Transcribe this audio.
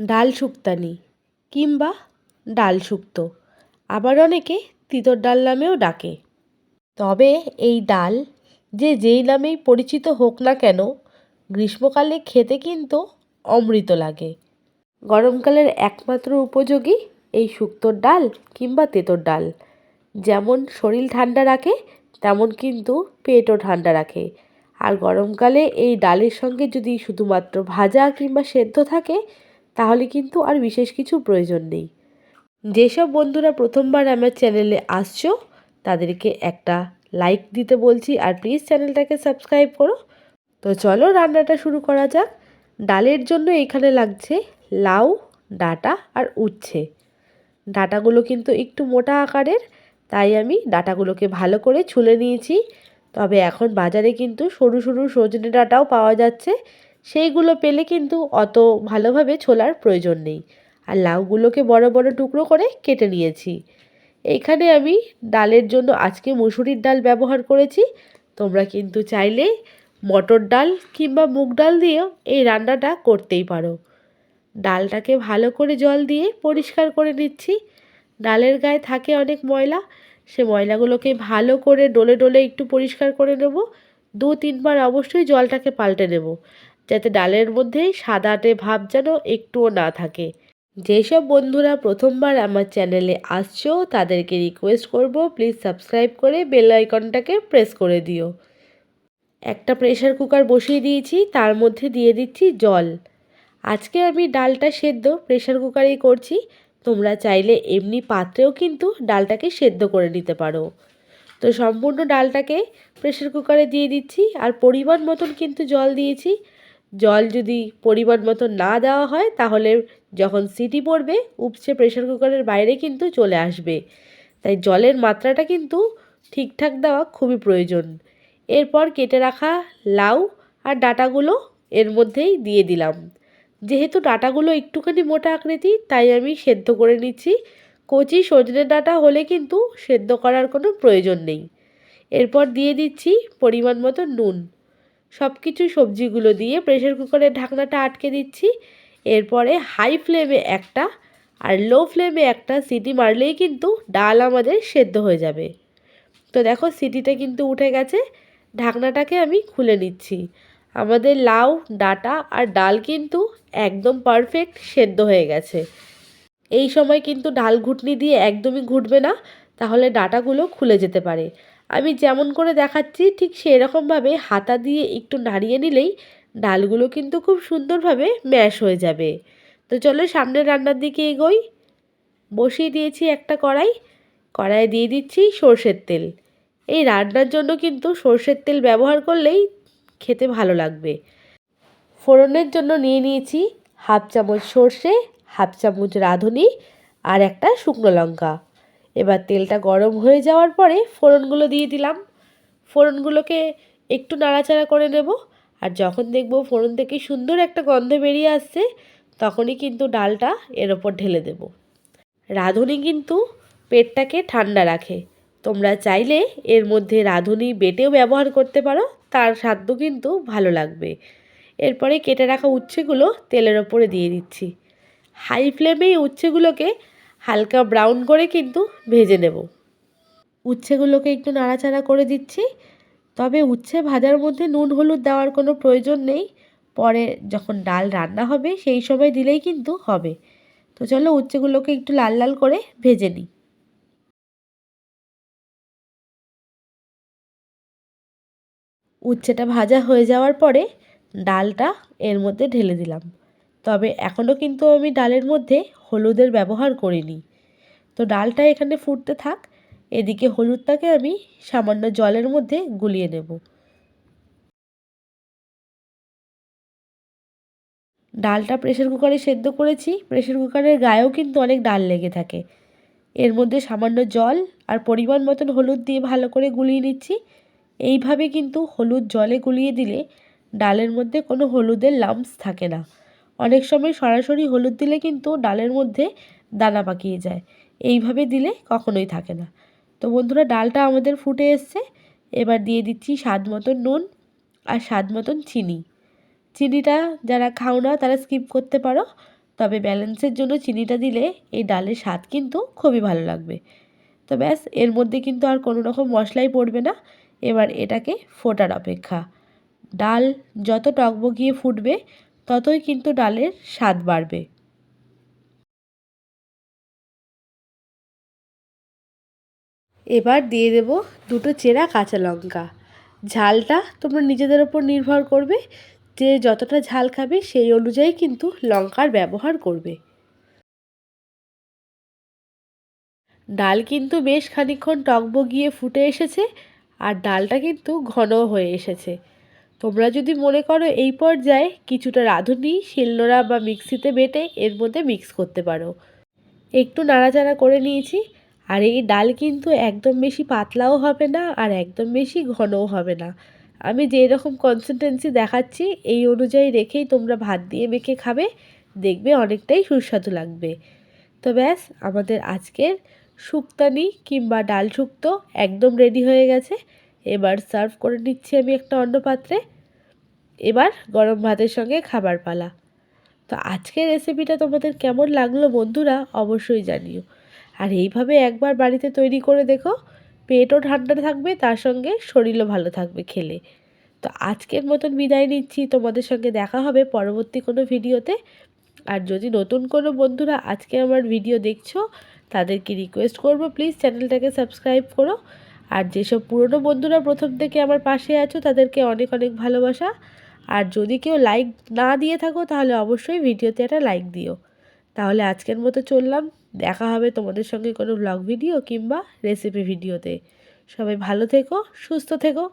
ডাল শুক্তানি কিংবা ডাল শুক্তো। আবার অনেকে তিতর ডাল নামেও ডাকে। তবে এই ডাল যে যেই নামেই পরিচিত হোক না কেন, গ্রীষ্মকালে খেতে কিন্তু অমৃত লাগে। গরমকালের একমাত্র উপযোগী এই শুক্তোর ডাল কিংবা তেঁতোর ডাল। যেমন শরীর ঠান্ডা রাখে, তেমন কিন্তু পেটও ঠান্ডা রাখে। আর গরমকালে এই ডালের সঙ্গে যদি শুধুমাত্র ভাজা কিংবা সেদ্ধ থাকে তাহলে কিন্তু আর বিশেষ কিছু প্রয়োজন নেই। যেসব বন্ধুরা প্রথমবার আমার চ্যানেলে আসছো, তাদেরকে একটা লাইক দিতে বলছি আর প্লিজ চ্যানেলটাকে সাবস্ক্রাইব করো। তো চলো রান্নাটা শুরু করা যাক। ডালের জন্য এখানে লাগছে লাউ, ডাটা আর উচ্ছে। ডাটাগুলো কিন্তু একটু মোটা আকারের, তাই আমি ডাটাগুলোকে ভালো করে ছুলে নিয়েছি। তবে এখন বাজারে কিন্তু সরু সরু সজনে ডাটাও পাওয়া যাচ্ছে। সেইগুলো পেলে কিন্তু অত ভালোভাবে ছোলার প্রয়োজন নেই। আর লাউগুলোকে বড় বড় টুকরো করে কেটে নিয়েছি। এইখানে আমি ডালের জন্য আজকে মুসুরির ডাল ব্যবহার করেছি। তোমরা কিন্তু চাইলে মটর ডাল কিংবা মুগ ডাল দিয়েও এই রান্নাটা করতেই পারো। ডালটাকে ভালো করে জল দিয়ে পরিষ্কার করে নিচ্ছি। ডালের গায়ে থাকে অনেক ময়লা। সে ময়লাগুলোকে ভালো করে ডলে ডলে একটু পরিষ্কার করে নেব। দু তিনবার অবশ্যই জলটাকে পাল্টে নেব। যাতে ডালের মধ্যে সাদাটে ভাব যেন একটুও না থাকে। যেসব বন্ধুরা প্রথমবার আমার চ্যানেলে আসছো, তাদেরকে রিকোয়েস্ট করব প্লিজ সাবস্ক্রাইব করে বেল আইকনটাকে প্রেস করে দিও। একটা প্রেশার কুকার বসিয়ে দিয়েছি, তার মধ্যে দিয়ে দিচ্ছি জল। আজকে আমি ডালটা সেদ্ধ প্রেশার কুকারেই করছি, তোমরা চাইলে এমনি পাত্রেও কিন্তু ডালটাকে সেদ্ধ করে নিতে পারো। তো সম্পূর্ণ ডালটাকে প্রেশার কুকারে দিয়ে দিচ্ছি, আর পরিমাণ মতন কিন্তু জল দিয়েছি জল যদি পরিমাণ মতো না দেওয়া হয়, তাহলে যখন সিটি পড়বে, উপচে প্রেশার কুকারের বাইরে কিন্তু চলে আসবে। তাই জলের মাত্রাটা কিন্তু ঠিকঠাক দেওয়া খুবই প্রয়োজন। এরপর কেটে রাখা লাউ আর ডাটাগুলো এর মধ্যেই দিয়ে দিলাম। যেহেতু ডাটাগুলো একটুখানি মোটা আকৃতি, তাই আমি সেদ্ধ করে নিচ্ছি। কচি সজনে ডাটা হলে কিন্তু সেদ্ধ করার কোনো প্রয়োজন নেই। এরপর দিয়ে দিচ্ছি পরিমাণ মতো নুন। সব কিছু সবজিগুলো দিয়ে প্রেশার কুকারের ঢাকনাটা আটকে দিচ্ছি। এরপরে হাই ফ্লেমে একটা আর লো ফ্লেমে একটা সিটি মারলেই কিন্তু ডাল আমাদের সেদ্ধ হয়ে যাবে। তো দেখো সিটিটা কিন্তু উঠে গেছে। ঢাকনাটাকে আমি খুলে নিচ্ছি। আমাদের লাউ, ডাটা আর ডাল কিন্তু একদম পারফেক্ট সেদ্ধ হয়ে গেছে। এই সময় কিন্তু ডাল ঘুটনি দিয়ে একদমই ঘুটবে না, তাহলে ডাটাগুলো খুলে যেতে পারে। আমি যেমন করে দেখাচ্ছি, ঠিক সেরকমভাবে হাতা দিয়ে একটু নাড়িয়ে নিলেই ডালগুলো কিন্তু খুব সুন্দরভাবে ম্যাশ হয়ে যাবে। তো চলো সামনের রান্নার দিকে এগোই। বসিয়ে দিয়েছি একটা কড়াই। কড়াইয়ে দিয়ে দিচ্ছি সর্ষের তেল। এই রান্নার জন্য কিন্তু সর্ষের তেল ব্যবহার করলেই খেতে ভালো লাগবে। ফোড়নের জন্য নিয়ে নিয়েছি হাফ চামচ সর্ষে, হাফ চামচ রাঁধুনি আর একটা শুকনো লঙ্কা। এবার তেলটা গরম হয়ে যাওয়ার পরে ফোড়নগুলো দিয়ে দিলাম। ফোড়নগুলোকে একটু নাড়াচাড়া করে নেব আর যখন দেখব ফোড়ন থেকে সুন্দর একটা গন্ধ বেরিয়ে আসছে, তখনই কিন্তু ডালটা এর ওপর ঢেলে দেব। রাঁধুনি কিন্তু পেটটাকে ঠান্ডা রাখে। তোমরা চাইলে এর মধ্যে রাঁধুনি বেটেও ব্যবহার করতে পারো, তার স্বাদ কিন্তু ভালো লাগবে। এরপরে কেটে রাখা উচ্ছেগুলো তেলের ওপরে দিয়ে দিচ্ছি। হাই ফ্লেমেই উচ্ছেগুলোকে হালকা ব্রাউন করে কিন্তু ভেজে নেব। উচ্ছেগুলোকে একটু নাড়াচাড়া করে দিচ্ছি। তবে উচ্ছে ভাজার মধ্যে নুন, হলুদ দেওয়ার কোনো প্রয়োজন নেই। পরে যখন ডাল রান্না হবে, সেই সময় দিলেই কিন্তু হবে। তো চলো উচ্ছেগুলোকে একটু লাল লাল করে ভেজে নিই। উচ্ছেটা ভাজা হয়ে যাওয়ার পরে ডালটা এর মধ্যে ঢেলে দিলাম। তবে এখনও কিন্তু আমি ডালের মধ্যে হলুদের ব্যবহার করিনি। তো ডালটা এখানে ফুটতে থাক, এদিকে হলুদটাকে আমি সামান্য জলের মধ্যে গুলিয়ে নেব। ডালটা প্রেশার কুকারে সেদ্ধ করেছি প্রেশার কুকারের গায়েও কিন্তু অনেক ডাল লেগে থাকে। এর মধ্যে সামান্য জল আর পরিমাণ মতন হলুদ দিয়ে ভালো করে গুলিয়ে নিচ্ছি। এইভাবে কিন্তু হলুদ জলে গুলিয়ে দিলে ডালের মধ্যে কোনো হলুদের লাম্পস থাকে না। অনেক সময় সরাসরি হলুদ দিলে কিন্তু ডালের মধ্যে দানা পাকিয়ে যায়। এইভাবে দিলে কখনোই থাকে না। তো বন্ধুরা, ডালটা আমাদের ফুটে এসছে। এবার দিয়ে দিচ্ছি স্বাদ মতন নুন আর স্বাদ মতন চিনি। চিনিটা যারা খাও না, তারা স্কিপ করতে পারো। তবে ব্যালেন্সের জন্য চিনিটা দিলে এই ডালের স্বাদ কিন্তু খুবই ভালো লাগবে। তো ব্যাস, এর মধ্যে কিন্তু আর কোনো রকম মশলাই পড়বে না। এবার এটাকে ফোটার অপেক্ষা। ডাল যত টকবগিয়ে ফুটবে ততই কিন্তু ডালের স্বাদ বাড়বে। এবার দিয়ে দেব দুটো চেরা কাঁচা লঙ্কা। ঝালটা তোমরা নিজেদের ওপর নির্ভর করবে, যে যতটা ঝাল খাবে সেই অনুযায়ী কিন্তু লঙ্কার ব্যবহার করবে। ডাল কিন্তু বেশ খানিক্ষণ টকবগিয়ে ফুটে এসেছে, আর ডালটা কিন্তু ঘন হয়ে এসেছে। তোমরা যদি মনে করো এই পর্যায়ে কিছুটা রাঁধুনি, শিলনোড়া বা মিক্সিতে বেটে এর মধ্যে মিক্স করতে পারো। একটু নাড়াচাড়া করে নিয়েছি। আর এই ডাল কিন্তু একদম বেশি পাতলাও হবে না আর একদম বেশি ঘনও হবে না। আমি যেই রকম কনসিস্টেন্সি দেখাচ্ছি, এই অনুযায়ী রেখেই তোমরা ভাত দিয়ে মেখে খাবে। দেখবে অনেকটাই সুস্বাদু লাগবে। তো ব্যাস, আমাদের আজকের শুক্তানি কিংবা ডাল শুক্তো একদম রেডি হয়ে গেছে। এবার সার্ভ করে নিচ্ছি আমি একটা অন্য পাত্রে এবার গরম ভাতের সঙ্গে খাবার পালা। তো আজকের রেসিপিটা তোমাদের কেমন লাগল বন্ধুরা অবশ্যই জানিও। আর এইভাবে একবার বাড়িতে তৈরি করে দেখো, পেটও ঠান্ডা থাকবে, তার সঙ্গে শরীরও ভালো থাকবে খেলে। তো আজকের মতন বিদায় নিচ্ছি, তোমাদের সঙ্গে দেখা হবে পরবর্তী কোনো ভিডিওতে। আর যদি নতুন কোনো বন্ধুরা আজকে আমার ভিডিও দেখছ, তাদেরকে রিকোয়েস্ট করব প্লিজ চ্যানেলটাকে সাবস্ক্রাইব করো। আর যেসব পুরনো বন্ধুরা প্রথম থেকে আমার পাশে আছো, তাদেরকে অনেক অনেক ভালোবাসা। আর যদি কেউ লাইক না দিয়ে থাকো, তাহলে অবশ্যই ভিডিওতে একটা লাইক দিও। তাহলে আজকের মতো চললাম। দেখা হবে তোমাদের সঙ্গে কোনো ব্লগ ভিডিও কিংবা রেসিপি ভিডিওতে সবাই ভালো থেকো, সুস্থ থেকো।